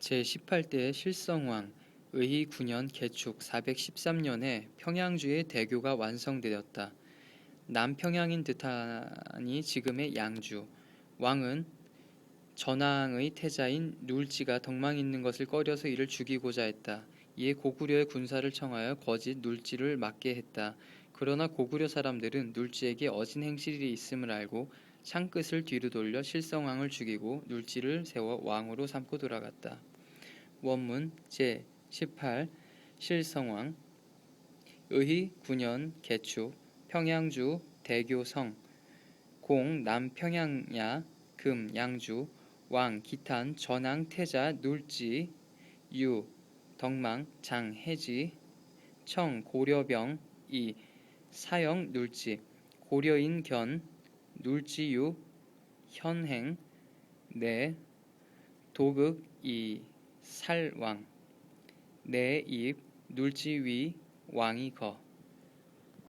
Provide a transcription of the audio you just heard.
제18대 실성왕 의희 9년 개축 413년에 평양주의 대교가 완성되었다. 남평양인 듯하니 지금의 양주. 왕은 전왕의 태자인 눌지가 덕망 있는 것을 꺼려서 이를 죽이고자 했다. 이에 고구려의 군사를 청하여 거짓 눌지를 맞게 했다. 그러나 고구려 사람들은 눌지에게 어진 행실이 있음을 알고 창끝을 뒤로 돌려 실성왕을 죽이고 눌지를 세워 왕으로 삼고 돌아갔다. 원문 제 18 실성왕 의희 9년 개축 평양주 대교성 공 남평양야 금 양주 왕 기탄 전왕 태자 눌지 유 덕망 장 해지 청 고려병 이 사형 눌지 고려인 견 눌지유 현행 내 도극 이 살왕. 내입 눌지위 왕이 거